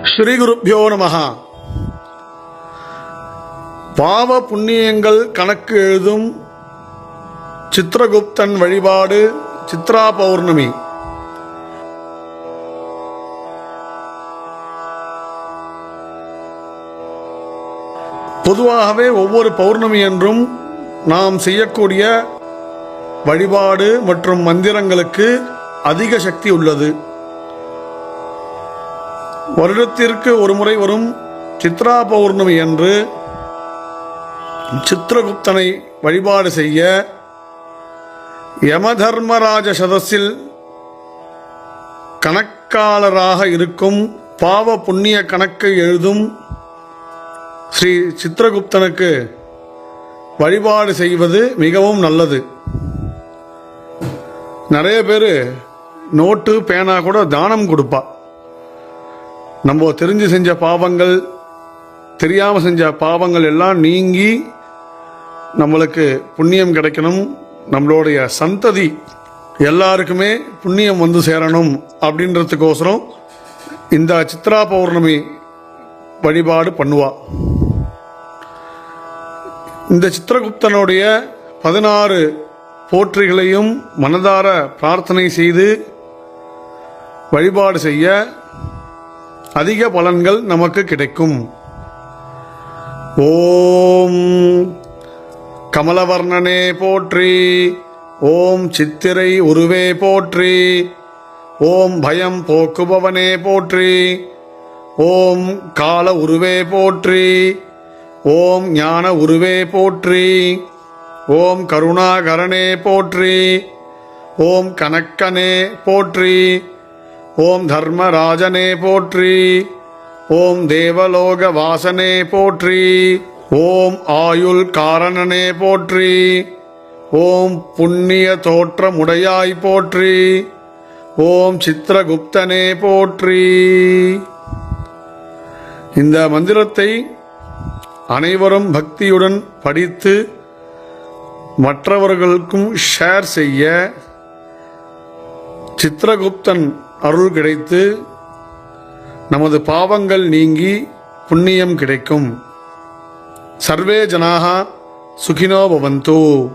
ஸ்ரீ குருப்பியோ நமஹா. பாவ புண்ணியங்கள் கணக்கு எழுதும் சித்திரகுப்தன் வழிபாடு சித்ரா பௌர்ணமி. பொதுவாகவே ஒவ்வொரு பௌர்ணமி என்றும் நாம் செய்யக்கூடிய வழிபாடு மற்றும் மந்திரங்களுக்கு அதிக சக்தி உள்ளது. வருடத்திற்கு ஒரு முறை வரும் சித்ரா பௌர்ணமி என்று சித்திரகுப்தனை வழிபாடு செய்ய யமதர்மராஜ சதஸில் கணக்காளராக இருக்கும் பாவ புண்ணிய கணக்கு எழுதும் ஸ்ரீ சித்திரகுப்தனுக்கு வழிபாடு செய்வது மிகவும் நல்லது. நிறைய பேர் நோட்டு பேனா கூட தானம் கொடுப்பா. நம்ம தெரிஞ்சு செஞ்ச பாவங்கள் தெரியாமல் செஞ்ச பாவங்கள் எல்லாம் நீங்கி நம்மளுக்கு புண்ணியம் கிடைக்கணும். நம்மளுடைய சந்ததி எல்லாருக்குமே புண்ணியம் வந்து சேரணும் அப்படின்றதுக்கோசரம் இந்த சித்ரா பௌர்ணமி வழிபாடு பண்ணுவா. இந்த சித்திரகுப்தனுடைய பதினாறு போற்றிகளையும் மனதார பிரார்த்தனை செய்து வழிபாடு செய்ய அதிக பலன்கள் நமக்கு கிடைக்கும். ஓம் கமலவர்ணனே போற்றி ஓம் சித்திரை உருவே போற்றி ஓம் பயம் போக்குபவனே போற்றி ஓம் கால உருவே போற்றி ஓம் ஞான உருவே போற்றி ஓம் கருணாகரனே போற்றி ஓம் கணக்கனே போற்றி ஓம் தர்மராஜனே போற்றி. ஓம் தேவலோக வாசனே போற்றி. ஓம் ஆயுள் காரணனே போற்றி. ஓம் புண்ணிய தோற்றமுடையாய் போற்றி. ஓம் சித்திரகுப்தனே போற்றி. இந்த மந்திரத்தை அனைவரும் பக்தியுடன் படித்து மற்றவர்களுக்கும் ஷேர் செய்ய சித்திரகுப்தன் அருள் கிடைத்து நமது பாவங்கள் நீங்கி புண்ணியம் கிடைக்கும். சர்வே ஜனாக சுகினோ பவந்தூ.